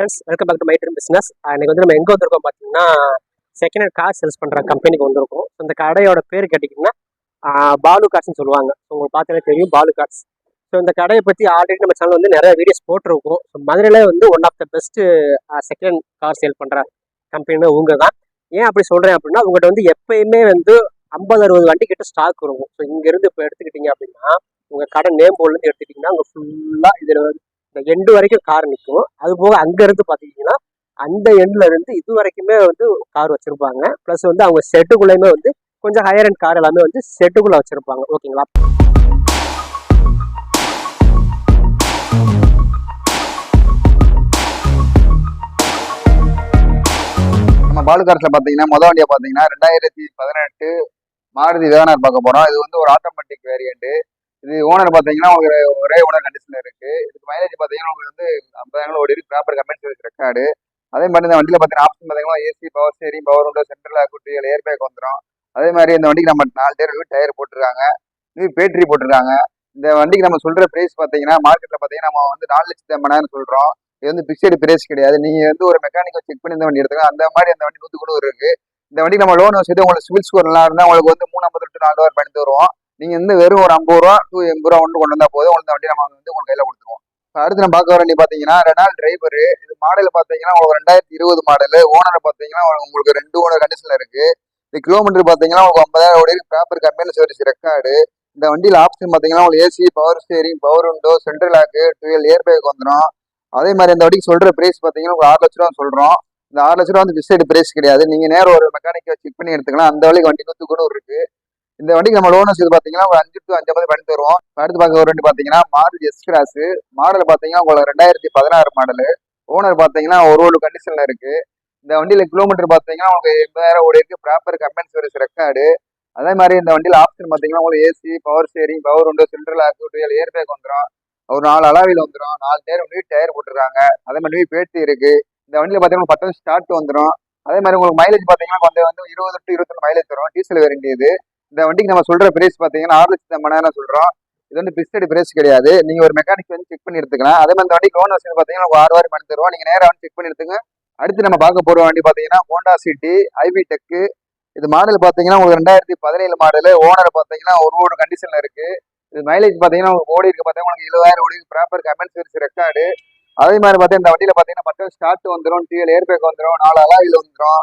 Friends welcome back to my dream business இன்னைக்கு வந்து நம்ம எங்கே வந்திருக்கோம் பார்த்தீங்கன்னா செகண்ட் ஹேண்ட் கார் சேல்ஸ் பண்ணுற கம்பெனிக்கு வந்திருக்கோம். ஸோ அந்த கடையோட பேர் கேட்டிங்கன்னா பாலு கார்ஸ்னு சொல்லுவாங்க. ஸோ உங்களுக்கு பார்த்தாலே தெரியும் பாலு கார்ஸ் ஸோ இந்த கடையை பற்றி ஆல்ரெடி நம்ம சேனல் வந்து நிறைய வீடியோஸ் போட்டிருக்கோம். ஸோ மதுரையில் வந்து one of the best second hand car sale பண்ணுற கம்பெனினா உங்க தான் ஏன் அப்படி சொல்கிறேன் அப்படின்னா உங்கள்கிட்ட வந்து எப்பயுமே வந்து ஐம்பது அறுபது வண்டி கிட்ட ஸ்டாக் இருக்கும். ஸோ இங்கேருந்து இப்போ எடுத்துக்கிட்டீங்க அப்படின்னா உங்கள் கடை நேம் போர்ட்லேருந்து எடுத்துக்கிட்டிங்கன்னா உங்கள் ஃபுல்லாக இதில் வந்து இந்த எண்டு வரைக்கும் கார் நிற்கும் அது போக அங்கேருந்து பார்த்தீங்கன்னா அந்த எண்ட்ல இருந்து இது வரைக்குமே வந்து கார் வச்சிருப்பாங்க. ப்ளஸ் வந்து அவங்க செட்டுக்குள்ளேயுமே வந்து கொஞ்சம் ஹையர் அண்ட் கார் எல்லாமே வந்து செட்டுக்குள்ளே வச்சிருப்பாங்க. ஓகேங்களா நம்ம பாலுகாரத்தில் பார்த்தீங்கன்னா மொதல் வண்டியை பார்த்தீங்கன்னா ரெண்டாயிரத்தி பதினெட்டு மாருதி வேகனார் பார்க்க போகிறோம் இது வந்து ஒரு ஆட்டோமேட்டிக் வேரியண்ட்டு இது ஓனர் பாத்தீங்கன்னா உங்களுக்கு ஒரே ஓனர் கண்டிஷன்ல இருக்கு. இதுக்கு மைலேஜ் பாத்தீங்கன்னா உங்களுக்கு வந்து ஐம்பதாயிரம் ஓடி இருக்கு ப்ராப்பர் கம்பெனி சர்வீஸ் ரெக்கார்டு அதே மாதிரி இந்த வண்டியில பாத்தீங்கன்னா ஆப்ஷன் பாத்தீங்கன்னா AC power steering power window central குட்டிகள் ஏர் பேக் வந்துடும் அதே மாதிரி இந்த வண்டிக்கு நம்ம நாலு டயர் டயர் போட்டிருக்காங்க. நியூ பேட்டரி போட்டிருக்காங்க. இந்த வண்டிக்கு நம்ம சொல்ற பிரைஸ் பாத்தீங்கன்னா மார்க்கெட்ல பாத்தீங்கன்னா நம்ம வந்து நாலு லட்சத்தி ஐம்பதாயிரம் சொல்றோம். இது வந்து பிக்சடு பிரைஸ் கிடையாது. நீங்க வந்து ஒரு மெக்கானிக்கல் செக் பண்ணி இந்த வண்டி எடுத்துக்கலாம். அந்த மாதிரி அந்த வண்டி நூத்து கூட இருக்கு. இந்த வண்டிக்கு நம்ம லோன் வச்சுட்டு உங்களுக்கு சிவில் ஸ்கோர் நல்லா இருந்தா உங்களுக்கு வந்து மூணு ஐம்பது டு நாலு ரூபா பண்ணி தருவோம். நீங்க வந்து வெறும் ஒரு ஐம்பது ரூபா டூ எண்பது ரூபா ஒன்று கொண்டு வந்தா போதும். உங்களுக்கு வண்டி நம்ம வந்து உங்களுக்கு கையில கொடுத்துருவோம். அடுத்து நம்ம பார்க்க வர வண்டி பாத்தீங்கன்னா ரெனால் டிரைவர் இது மாடல் பாத்தீங்கன்னா உங்களுக்கு ரெண்டாயிரத்தி இருபது மாடல் ஓனர் பாத்தீங்கன்னா உங்களுக்கு ரெண்டு ஓனர் கண்டிஷன்ல இருக்கு. இது கிலோமீட்டர் பாத்தீங்கன்னா உங்களுக்கு ஐம்பதாயிரம் ஓடி ப்ராப்பர் கம்பெனி சர்வீஸ் ரெக்கார்டு இந்த வண்டியில ஆப்ஷன் பாத்தீங்கன்னா உங்களுக்கு AC power steering power window central lock dual air bag வந்துடும் அதே மாதிரி இந்த வண்டிக்கு சொல்ற பிரைஸ் பாத்தீங்கன்னா உங்களுக்கு ஆறு லட்ச ரூபா சொல்றோம். இந்த ஆறு லட்ச ரூபா வந்து பிக்சடு பிரைஸ் கிடையாது. நீங்க நேரம் ஒரு மெக்கானிக்கை செக் பண்ணி எடுத்துக்கலாம். அந்த வழிக்கு வண்டி நூத்து கூட இருக்கு. இந்த வண்டிக்கு நம்ம லோன் இது பாத்தீங்கன்னா ஒரு அஞ்சு டு அஞ்சு பண்ணி தருவோம் இப்ப அடுத்து பார்க்க ஒரு வண்டி பாத்தீங்கன்னா மாருதி எஸ் கிராஸ் மாடல் பாத்தீங்கன்னா உங்களுக்கு ரெண்டாயிரத்தி பதினாறு மாடல் ஓனர் பாத்தீங்கன்னா ஒரு ஒரு கண்டிஷன்ல இருக்கு. இந்த வண்டியில கிலோமீட்டர் பாத்தீங்கன்னா உங்களுக்கு எண்பதாயிரம் ஓடி இருக்கு. ப்ராப்பர் கம்பெனி சர்வீஸ் ரெக்கார்டு அதே மாதிரி இந்த வண்டியில ஆப்ஷன் பாத்தீங்கன்னா உங்களுக்கு ஏசி பவர் ஸ்டேரிங் பவர் உண்டு சென்ட்ரல் ஆக்கு ஏர் பேக் வந்துடும் ஒரு நாலு அளவில் வந்துடும் நாலு டயர் நியூ டயர் போட்டுருக்காங்க. அதே மாதிரி நியூ பேட்டி இருக்கு. இந்த வண்டியில பாத்தீங்கன்னா பத்து ஸ்டார்ட் வந்துடும் அதே மாதிரி உங்களுக்கு மைலேஜ் பாத்தீங்கன்னா வந்து வந்து இருபது டு இருபத்தொன்று மைலேஜ் வரும். டீசல் வேறு இது. இந்த வண்டிக்கு நம்ம சொல்ற பிரைஸ் பாத்தீங்கன்னா ஆறு லட்சத்தி ஐம்பதாயிரம் சொல்றோம். இது வந்து பிக்சடு பிரைஸ் கிடையாது. நீங்க ஒரு மெக்கானிக் வந்து செக் பண்ணி எடுத்துக்கலாம். அதே மாதிரி இந்த வண்டிக்கு லோன் வசதி பாத்தீங்கன்னா உங்களுக்கு ஆறு வாரம் பண்ணி தருவோம். நீங்க நேரம் வந்து செக் பண்ணி எடுத்துங்க. அடுத்து நம்ம பார்க்க போற வண்டி பாத்தீங்கன்னா ஹோண்டா சிட்டி ஐவி டெக்கு இது மாடல் பாத்தீங்கன்னா உங்களுக்கு ரெண்டாயிரத்தி பதினேழு மாடல் ஓனர் பாத்தீங்கன்னா ஒரு ஒரு கண்டிஷன்ல இருக்கு. இது மைலேஜ் பாத்தீங்கன்னா உங்களுக்கு ஓடி இருக்கு பாத்தீங்கன்னா உங்களுக்கு எழுபதாயிரம் ஓடி ப்ராப்பர் கமெண்ட் சர்வீஸ் ரெக்கார்டு அதே மாதிரி பார்த்தீங்கன்னா இந்த வண்டியில பாத்தீங்கன்னா மட்டும் ஸ்டார்ட் வந்துடும் டிஎல் ஏர் பேக் வந்துடும் நாலு அலாவில் வந்துடும்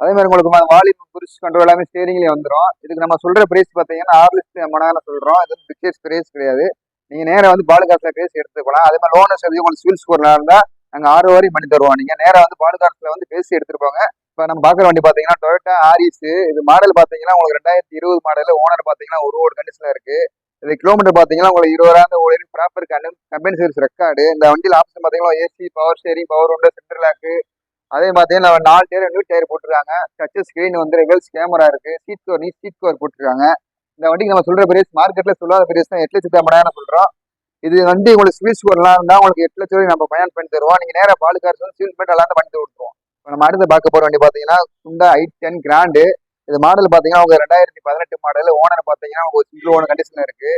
அதே மாதிரி உங்களுக்கு வாலிபம் புரிஷ் கண்ட்ரோல் எல்லாமே ஸ்டேரிங்லேயே வந்துடும் இதுக்கு நம்ம சொல்ற பிரைஸ் பார்த்தீங்கன்னா ஆறு லட்சத்தி ஐம்பதாயிரம் சொல்றோம். இது வந்து பிக்சேஸ் பிரைஸ் கிடையாது. நீங்க நேராக வந்து பாலுகாசுல பேசி எடுத்துக்கலாம் அதே மாதிரி லோன் வசதி உங்களுக்கு சிவில் ஸ்கோர்ல இருந்தா நாங்க ஆறு வரையும் பண்ணி தருவோம் நீங்க நேராக வந்து பாலுகாசுல வந்து பேசி எடுத்துருப்பாங்க போங்க. இப்ப நம்ம பாக்குற வண்டி பாத்தீங்கன்னா டொயோட்டா ஆரிஸ் இது மாடல் பாத்தீங்கன்னா உங்களுக்கு ரெண்டாயிரத்தி இருபது மாடல் ஓனர் பாத்தீங்கன்னா ஒரு ஒரு கண்டிஷன்ல இருக்கு. இது கிலோமீட்டர் பாத்தீங்கன்னா உங்களுக்கு இருபதாயிரம் ஓடி ப்ராப்பர் கம்பெனி சர்வீஸ் ரெக்கார்டு இந்த வண்டியில் ஆப்ஷன் பாத்தீங்கன்னா ஏசி பவர் ஸ்டேரிங் பவர் உண்டு சென்டர் லாக்கு அதே பார்த்தீங்கன்னா நாலு டயர் நியூ டயர் போட்டிருக்காங்க. டச் ஸ்க்ரீன் வந்து ரிவல்ஸ் கேமரா இருக்கு. Seat cover new seat cover போட்டிருக்காங்க. இந்த வண்டிக்கு நம்ம சொல்ற பிரைஸ் மார்க்கெட்ல சொல்லாத பிரைஸ் தான் எட்டு லட்சத்தி ஐம்பதாயிரம் சொல்றோம். இது வந்து உங்களுக்கு சிவில் ஸ்கோர்லாம் இருந்தால் உங்களுக்கு எட்டு லட்சம் நம்ம பயன் பண்ணி தருவோம். நீங்க நேராக பாலுக்கார் சொல்லி சிவில் பண்ணி எல்லாம் பண்ணி கொடுத்துருவோம். இப்போ நம்ம அடுத்து பார்க்க போற வண்டி பாத்தீங்கன்னா குண்டா ஐ டென் கிராண்டு இது மாடல் பாத்தீங்கன்னா உங்கள் ரெண்டாயிரத்தி பதினெட்டு மாடல் ஓனர் பாத்தீங்கன்னா ஒரு சிங்கிள் ஓனர் கண்டிஷனில் இருக்கு.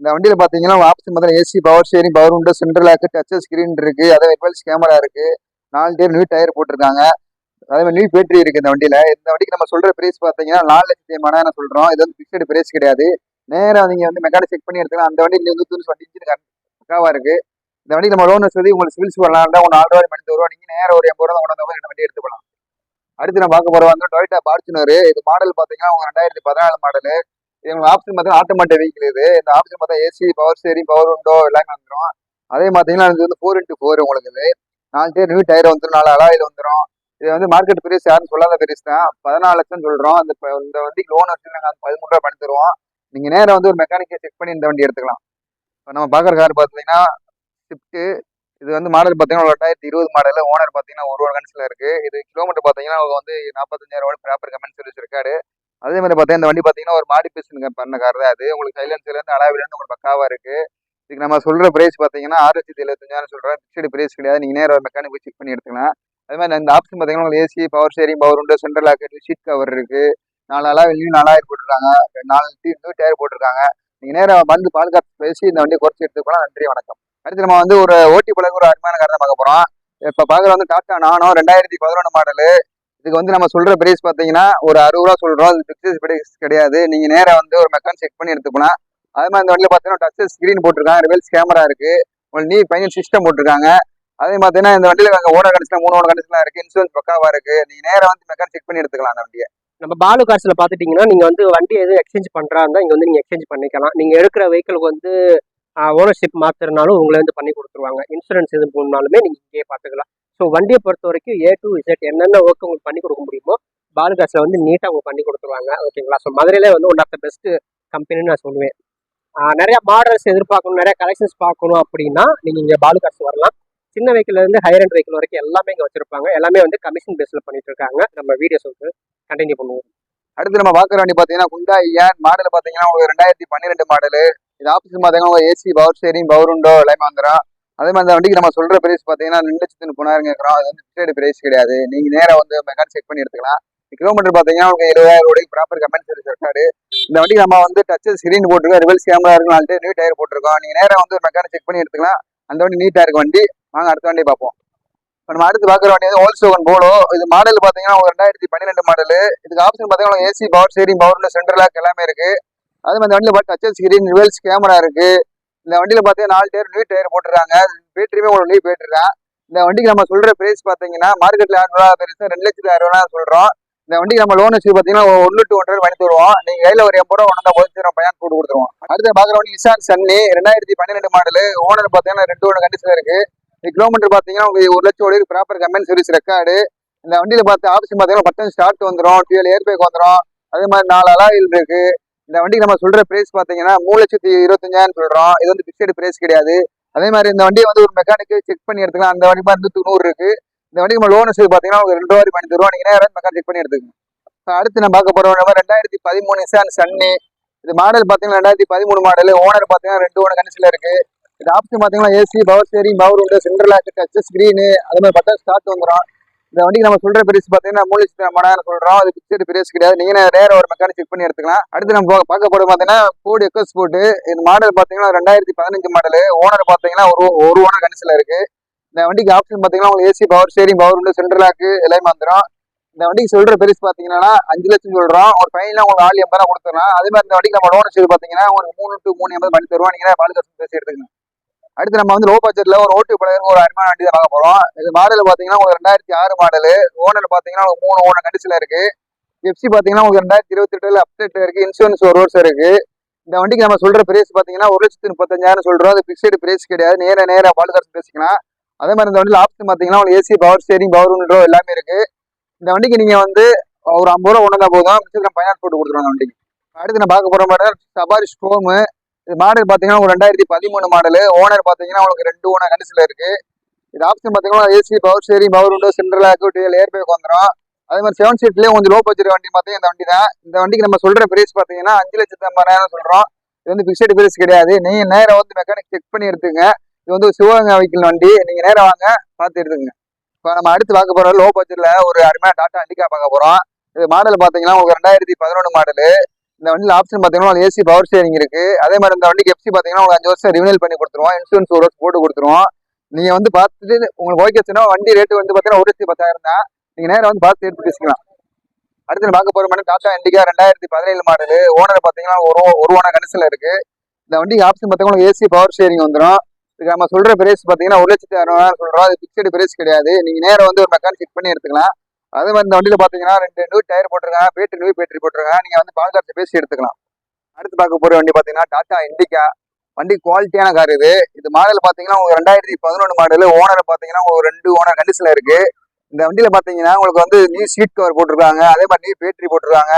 இந்த வண்டியில பாத்தீங்கன்னா ஆப்ஷன் பார்த்தீங்கன்னா ஏசி பவர் ஸ்டேரிங் பவர் உண்டு சென்ட்ரல் லாக்கு டச் ஸ்கிரீன் இருக்கு. அதே ரிவல்ஸ் கேமரா இருக்கு. நாலு டேர் நியூ டயர் போட்டிருக்காங்க. அதே மாதிரி நியூ பேட்டரி இருக்கு இந்த வண்டியில. இந்த வண்டிக்கு நம்ம சொல்ற பிரைஸ் பாத்தீங்கன்னா நாலு லட்சத்தி ஐம்பதாயிரம் சொல்றோம். இது வந்து பிக்சடு பிரைஸ் கிடையாது. நேராக நீங்க வந்து மெக்கானிக் செக் பண்ணி எடுத்துக்கலாம். அந்த வண்டி வந்து தூரம் வண்டி இன்ஜின் இருக்கு. இந்த வண்டி நம்ம லோன் வசதி உங்களுக்கு சிவில்ஸ் வரலாம் இருந்தா ஒரு நாலு ரூபாய் பண்ணி தருவோம் நீங்க நேரம் ஒரு எண்பது ரூபா கொண்டு வந்தவங்க இந்த வண்டி எடுத்துக்கலாம் அடுத்து நம்ம பார்க்க போற வந்து டொயோட்டா பார்ச்சுனர் இது மாடல் பாத்தீங்கன்னா உங்க ரெண்டாயிரத்தி பதினாலு மாடல் இவங்க ஆப்ஷன் பார்த்தா ஆட்டோமேட்டிக் வெஹிக்கிள் இது. இந்த ஆப்ஷன் பார்த்தா ஏசி பவர் ஸ்டேரிங் பவர் உண்டோ எல்லாமே வந்துடும் அதே பார்த்தீங்கன்னா இது வந்து ஃபோர் இன்ட்டு ஃபோர் உங்களுக்கு இது. நாலு டயர் நியூ டயர் வந்துடும் நாலு அலாயில் வந்துடும் இது வந்து மார்க்கெட் பிரைஸ் யாரும் சொல்லாத பிரைஸ் தான். பதினாலு லட்சம் சொல்கிறோம் அந்த இந்த வண்டிக்கு லோன் வச்சு நாங்கள் பதிமூணு ரூபா பண்ணி தருவோம். நீங்கள் நேரா வந்து ஒரு மெக்கானிக்கை செக் பண்ணி இந்த வண்டி எடுத்துக்கலாம். இப்போ நம்ம பார்க்குற கார் பார்த்தீங்கன்னா ஸ்விஃப்ட்டு இது வந்து மாடல் பார்த்தீங்கன்னா ரெண்டாயிரத்தி இருபது மாடலில் ஓனர் பார்த்தீங்கன்னா ஒரு ஒரு கன்சில் இருக்குது இது கிலோமீட்டர் பார்த்தீங்கன்னா அவங்க வந்து நாற்பத்தஞ்சாயிரம் ரூபாய் ப்ராப்பர் கமெண்ட் சொல்லி வச்சிருக்காரு. அதே மாதிரி பார்த்தீங்கன்னா இந்த வண்டி பார்த்தீங்கன்னா ஒரு மாடிஃபிகேஷன் பண்ண கார் தான் அது. உங்களுக்கு சைலன்ஸ்லேருந்து அலாவிலேருந்து உங்களுக்கு பக்காவாக இருக்குது இதுக்கு நம்ம சொல்கிற பிரைஸ் பார்த்தீங்கன்னா ஆறு லட்சத்தி எழுபத்தஞ்சாயிரம் சொல்கிறோம் ஃபிக்ஸ்டு ப்ரைஸ் கிடையாது. நீங்கள் நேரா மெக்கானிக் போய் செக் பண்ணி எடுத்துக்கலாம். அதே மாதிரி இந்த ஆப்ஷன் பார்த்தீங்கன்னா உங்களுக்கு ஏசி பவர் ஷேரிங் பவர் உண்டு சென்ட்ரல் லாக்கெட் சீட் கவர் இருக்குது நாலு நாளாக வெளியும் நாலாயிரம் போட்டிருக்காங்க. நாலு நியூ டயர் போட்டிருக்காங்க. நீங்கள் நேராக வந்து பால் பேசி இந்த வண்டியை குறைச்சி எடுத்துக்கலாம் நன்றி வணக்கம். அடுத்து நம்ம வந்து ஒரு ஓட்டி பழகு ஒரு அருமையான காரணம் பார்க்க போகிறோம் இப்போ பார்க்குற வந்து டாட்டா நானோ ரெண்டாயிரத்தி பதினொன்று மாடலு இதுக்கு வந்து நம்ம சொல்கிற ப்ரைஸ் பார்த்தீங்கன்னா ஒரு அறுபது ரூபா சொல்கிறோம் அது ஃபிக்ஸட் பிரைஸ் கிடையாது. நீங்கள் நேராக வந்து ஒரு மெக்கான் செக் பண்ணி எடுத்துக்கலாம். அதே மாதிரி இந்த வண்டியில் பார்த்தீங்கன்னா டச் ஸ்க்ரீன் போட்டிருக்காங்க. ரிவல்ஸ் கேமரா இருக்கு. உங்களுக்கு நீ பையன் சிஸ்டம் போட்டிருக்காங்க. அதே பார்த்தீங்கன்னா இந்த வண்டியில் அங்கே ஓட கண்டிஷன் மூணு ஓட கண்டிஷன்லாம் இருக்கு. இன்சூரன்ஸ் பக்காவா இருக்கு. நீங்கள் நேராக வந்து மெக்கானிக் செக் பண்ணி எடுத்துக்கலாம் அந்த வண்டியை. நம்ம பாலு காசில் பார்த்துட்டிங்கன்னா நீங்கள் வந்து வண்டி எதுவும் எக்ஸ்சேஞ்ச் பண்ணுறா இருந்தால் இங்கே வந்து நீங்கள் எக்ஸ்சேஞ்ச் பண்ணிக்கலாம். நீங்கள் எடுக்கிற வெஹிக்கிளுக்கு வந்து ஓனர்ஷிப் மாத்துறதுனாலும் உங்களை வந்து பண்ணி கொடுத்துருவாங்க. இன்சூரன்ஸ் எது போனாலுமே நீங்கள் இங்கேயே பார்த்துக்கலாம் ஸோ வண்டியை பொறுத்த வரைக்கும் ஏ டு இசட் என்னென்ன ஒர்க் உங்களுக்கு பண்ணி கொடுக்க முடியுமோ பாலு காசில் வந்து நீட்டாக உங்களுக்கு பண்ணி கொடுத்துருவாங்க. ஓகேங்களா ஸோ மதுரையிலே வந்து ஒன் ஆஃப் த பெஸ்ட் கம்பெனின்னு நான் சொல்லுவேன். நிறைய மாடல்ஸ் எதிர்பார்க்கணும் நிறைய கலெக்ஷன்ஸ் பார்க்கணும் அப்படின்னா நீங்க இங்க பாலு வரலாம். சின்ன வெஹிக்கிள் இருந்து ஹையர் அண்ட் வெஹிக்கிள் வரைக்கும் எல்லாமே இங்க வச்சிருப்பாங்க. எல்லாமே வந்து கமிஷன் பேஸ்ல பண்ணிட்டு இருக்காங்க. நம்ம வீடியோஸ் வந்து கண்டினியூ பண்ணுவோம். அடுத்து நம்ம பார்க்குற வண்டி பார்த்தீங்கன்னா குண்டா ஏன் மாடல் பார்த்தீங்கன்னா உங்களுக்கு ரெண்டாயிரத்தி பன்னிரெண்டு மாடலு இது ஆப்ஷன் பார்த்தீங்கன்னா உங்களுக்கு ஏசி பவர் ஸ்டேரிங் பவர் உண்டோ எல்லாமே வந்துடும் அதே மாதிரி அந்த வண்டிக்கு நம்ம சொல்ற பிரைஸ் பார்த்தீங்கன்னா ரெண்டு லட்சத்து முப்பதாயிரம் கேட்குறோம் அது வந்து ஃபிக்ஸட் பிரைஸ் கிடையாது. நீங்க நேரம் வந்து மெக்கானிக் செக் பண்ணி எடுத்துக்கலாம். கிலோமீட்டர் பார்த்தீங்கன்னா உங்களுக்கு எழுபதாயிரம் ரூபாய்க்கு ப்ராப்பர் கமெண்ட் சர்வீஸ் இருக்காரு இந்த வண்டிக்கு நம்ம வந்து டச் ஸ்க்ரீன் போட்டிருக்கோம். ரிவல்ஸ் கேமரா இருக்கு நாலு நியூ டயர் போட்டிருக்கோம். நீங்க நேராக வந்து ஒரு மெக்கானிக் செக் பண்ணி எடுத்துக்கலாம். அந்த வண்டி நீட்டா இருக்கு வண்டி. வாங்க அடுத்த வண்டி பார்ப்போம். இப்போ நம்ம அடுத்து பார்க்குற வண்டி வந்து ஓல்சோகன் போலோ இது மாடல் பார்த்தீங்கன்னா ரெண்டாயிரத்தி பன்னிரெண்டு மாடல் இதுக்கு ஆப்ஷன் பார்த்தீங்கன்னா AC power steering power central lock எல்லாமே இருக்கு. அதே மாதிரி இந்த வண்டியில் பார்த்து டச் ஸ்கிரீன் ரிவல்ஸ் கேமரா இருக்கு. இந்த வண்டியில் பார்த்தீங்கன்னா நாலு டயர் நியூ டயர் போட்டுருக்காங்க. பேட்டரியுமே உங்களுக்கு நியூ பேட்டரி தான். இந்த வண்டிக்கு நம்ம சொல்ற பிரைஸ் பார்த்தீங்கன்னா மார்க்கெட்ல ஆயிரம் ரூபா பிரைஸ் ரெண்டு லட்சத்தி ஆயிரம் ரூபா சொல்றோம். இந்த வண்டிக்கு நம்ம லோன் வச்சு பார்த்தீங்கன்னா ஒன்று டு ஒன்றரை பண்ணி தருவோம் நீங்க கையில ஒரு எண்பது ரூபா ஒன்றா போச்சு பையன் போட்டு கொடுத்துருவோம்? அடுத்த பார்க்குற வண்டி நிசான் சன்னி ரெண்டாயிரத்தி பன்னிரெண்டு மாடல் ஓனர் பார்த்தீங்கன்னா ரெண்டு ஒன்று கண்டிஷன் இருக்கு. கிலோமீட்டர் பார்த்தீங்கன்னா உங்களுக்கு ஒரு லட்சம் ஓடி ப்ராப்பர் கம்பெனி சர்வீஸ் ரெக்கார்டு இந்த வண்டியில பார்த்து ஆப்ஷன் பார்த்தீங்கன்னா பட்டன் ஸ்டார்ட் வந்துடும் டுவெல் ஏர் பேக் வந்துடும் அதே மாதிரி நாலு அலாயில் இருக்கு. இந்த வண்டிக்கு நம்ம சொல்ற பிரைஸ் பார்த்தீங்கன்னா மூணு லட்சத்தி இருபத்தஞ்சாயிரம் சொல்றோம். இது வந்து பிக்சடு பிரைஸ் கிடையாது. அதே மாதிரி இந்த வண்டியை வந்து ஒரு மெக்கானிக்கு செக் பண்ணி எடுத்துக்கலாம். அந்த வண்டி மாதிரி தொண்ணூறு இருக்கு. இந்த வண்டிக்கு நம்ம லோன் பார்த்தீங்கன்னா ஒரு ரெண்டு ரூபாய் பண்ணி தருவோம் நீங்கள் நேரம் மெக்கானிக் செக் பண்ணி எடுத்துக்கணும். அடுத்து நம்ம பார்க்க போகிற நம்ம ரெண்டாயிரத்தி பதிமூணு நிசான் சன்னி இது மாடல் பார்த்தீங்கன்னா ரெண்டாயிரத்தி பதிமூணு மாடல் ஓனர் பார்த்தீங்கன்னா ரெண்டு ஓனர் கண்டிஷன்ல இருக்கு. இது ஆப்ஷன் பார்த்தீங்கன்னா ஏசி பவர் ஸ்டேரிங் பவர் உண்டு சென்ட்ரல் லாக் டச் ஸ்க்ரீனு அது மாதிரி பட்டன் ஸ்டார்ட் வந்துடும் இந்த வண்டிக்கு நம்ம சொல்கிற பிரைஸ் பார்த்தீங்கன்னா மூணு லட்சத்தி ஐம்பதாயிரம் அது பிக்சர் பிரைஸ் கிடையாது. நீங்க நேராக ஒரு மெக்கானிக் செக் பண்ணி எடுத்துக்கலாம். அடுத்து நம்ம பார்க்க போகிறது பார்த்தீங்கன்னா ஃபோர்டு எக்கோ ஸ்போர்ட் இந்த மாடல் பார்த்தீங்கன்னா ரெண்டாயிரத்தி பதினஞ்சு மாடல் ஓனர் பார்த்தீங்கன்னா ஒரு ஒரு ஓனர் கண்டிஷன்ல இருக்குது இந்த வண்டிக்கு ஆப்ஷன் பார்த்தீங்கன்னா உங்களுக்கு ஏசி பவர் ஸ்டேரிங் பவர் உண்டு சென்ட்ரலாக்கு எல்லாமே வந்துடும் இந்த வண்டிக்கு சொல்ற பிரைஸ் பார்த்தீங்கன்னா அஞ்சு லட்சம் சொல்றோம். ஒரு ஃபைனலாக உங்களுக்கு ஆள் எண்பது ரூபா கொடுத்துடலாம். அதே மாதிரி இந்த வண்டிக்கு நம்ம லோன் வச்சது பார்த்தீங்கன்னா ஒரு மூணு டு மூணு எண்பது பண்ணி தருவோம். நீங்கள் பால் கஷ்டம் பேசி எடுத்துக்கணும். அடுத்து நம்ம வந்து லோ பட்ஜெட்ல ஒரு ஓட்டு பழைய ஒரு அருமையான வண்டி தான் பார்க்க போகிறோம் இது மாடல் பார்த்தீங்கன்னா உங்களுக்கு ரெண்டாயிரத்தி ஆறு மாடல் ஓனர் பார்த்தீங்கன்னா உங்களுக்கு மூணு ஓனர் கண்டிஷன்ல இருக்கு. எஃப்சி பார்த்தீங்கன்னா உங்களுக்கு ரெண்டாயிரத்தி இருபத்தி எட்டுல அப்டேட் இருக்கு இன்சூரன்ஸ் ஒரு வருஷம் இருக்கு. இந்த வண்டிக்கு நம்ம சொல்ற பிரைஸ் பார்த்தீங்கன்னா ஒரு லட்சத்தி முப்பத்தஞ்சாயிரம் சொல்றோம். அது பிக்சடு பிரைஸ் கிடையாது. நேர நேர கஷ்டம் பேசிக்கலாம். அதே மாதிரி இந்த வண்டியில் ஆப்ஷன் பார்த்தீங்கன்னா உங்களுக்கு AC power steering power window எல்லாமே இருக்கு. இந்த வண்டிக்கு நீங்கள் வந்து ஒரு ஐம்பது ரூபா ஒன்றா போதும். மிச்சத்துல ஃபைனான்ஸ் போட்டு கொடுத்துருவோம் அந்த வண்டிக்கு. அடுத்து நான் பார்க்க போகிற மாடல் சபாரி ஸ்டோமு இது மாடல் பார்த்தீங்கன்னா ஒரு ரெண்டாயிரத்தி பதிமூணு மாடல் ஓனர் பார்த்தீங்கன்னா உங்களுக்கு ரெண்டு ஓனர் கண்டிஷன்ல இருக்கு. இது ஆப்ஷன் பார்த்தீங்கன்னா AC power steering power window central active air bag வந்துடும் அதே மாதிரி செவன் சீட்லேயே கொஞ்சம் லோ பட்ஜெட் வண்டி பார்த்தீங்கன்னா இந்த வண்டி தான். இந்த வண்டிக்கு நம்ம சொல்கிற பிரைஸ் பார்த்தீங்கன்னா அஞ்சு லட்சத்து ஐம்பதாயிரம் சொல்கிறோம் இது வந்து ஃபிக்ஸட் பிரைஸ் கிடையாது. நீங்கள் நேராக வந்து மெக்கானிக் செக் பண்ணி எடுத்துங்க இது வந்து சிவகங்கை வைக்கல் வண்டி. நீங்கள் நேராக வாங்க பார்த்து எடுத்துங்க இப்போ நம்ம அடுத்து பார்க்க போகிற லோ பட்ஜெட்டில் ஒரு அருமையாக டாட்டா அண்டிகா பார்க்க போகிறோம் இது மாடல் பார்த்தீங்கன்னா உங்களுக்கு ரெண்டாயிரத்தி பதினொன்று மாடல் இந்த வண்டியில் ஆப்ஷன் பார்த்தீங்கன்னா ஏசி பவர் ஸ்டேரிங் இருக்குது அதே மாதிரி இந்த வண்டிக்கு எஃப்சி பார்த்தீங்கன்னா உங்களுக்கு அஞ்சு வருஷம் ரினிவல் பண்ணி கொடுத்துருவோம். இன்சூரன்ஸ் ஒரு வருஷம் போட்டு கொடுத்துருவோம். நீங்கள் வந்து பார்த்துட்டு உங்களுக்கு ஓகேச்சுன்னா வண்டி ரேட்டு வந்து பார்த்தீங்கன்னா ஒரு லட்சத்தி பத்தாயிரம் தான். நீங்கள் நேரம் வந்து பார்த்து ஏற்பட்டு பேசிக்கலாம். அடுத்து பார்க்க போகிற மாதிரி டாட்டா இண்டிகா ரெண்டாயிரத்தி பதினேழு மாடல் ஓனர் பார்த்தீங்கன்னா ஒரு ஒரு ஓனர் கணிசில் இருக்குது இந்த வண்டிக்கு ஆப்ஷன் பார்த்தீங்கன்னா ஏசி பவர் ஸ்டேரிங் வந்துடும் இதுக்கு நம்ம சொல்ற பிரைஸ் பார்த்தீங்கன்னா ஒரு லட்சத்தி அறுபதாயிரம் சொல்றோம். அது பிக்சடு பிரைஸ் கிடையாது. நீங்க நேரம் வந்து ஒரு மெக்கானிக் செக் பண்ணி எடுத்துக்கலாம். அதே மாதிரி இந்த வண்டியில பாத்தீங்கன்னா ரெண்டு நியூ டயர் போட்டிருக்காங்க. பேட்டரி நியூ பேட்டரி போட்டிருக்காங்க. நீங்க வந்து பால்கார்ட்ட பேசி எடுத்துக்கலாம். அடுத்து பார்க்க போற வண்டி பாத்தீங்கன்னா டாடா இண்டிகா வண்டி குவாலிட்டியான கார் இது. இது மாடல் பாத்தீங்கன்னா உங்களுக்கு ரெண்டாயிரத்தி பதினொன்று மாடல் ஓனர் பாத்தீங்கன்னா உங்களுக்கு ரெண்டு ஓனர் கண்டிஷன்ல இருக்கு. இந்த வண்டியில பாத்தீங்கன்னா உங்களுக்கு வந்து நியூ சீட் கவர் போட்டிருக்காங்க. அதே மாதிரி நியூ பேட்டரி போட்டிருக்காங்க.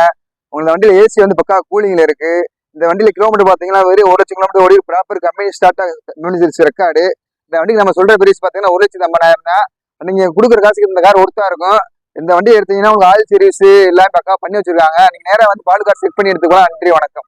உங்களுக்கு வண்டியில ஏசி வந்து பக்கா கூலிங்ல இருக்கு. இந்த வண்டியில கிலோமீட்டர் பாத்தீங்கன்னா வெறும் ஒரு லட்சம் கிலோமீட்டர் ஓடி ப்ராப்பர் கம்பெனி ஸ்டார்ட் மினிஜிருச்சு ரெக்கார்டு இந்த வண்டிக்கு நம்ம சொல்ற பிரைஸ் பாத்தீங்கன்னா ஒரு லட்சத்தி ஐம்பதாயிரம் தான். நீங்க கொடுக்குற காசுக்கு இந்த கார் ஒருத்தா இருக்கும். இந்த வண்டி எடுத்தீங்கன்னா உங்களுக்கு ஆயில் சர்வீஸ் எல்லாம் பக்கா பண்ணி வச்சிருக்காங்க. நீங்க நேரம் வந்து பால் கார் செக் பண்ணி எடுத்துக்கலாம். நன்றி வணக்கம்.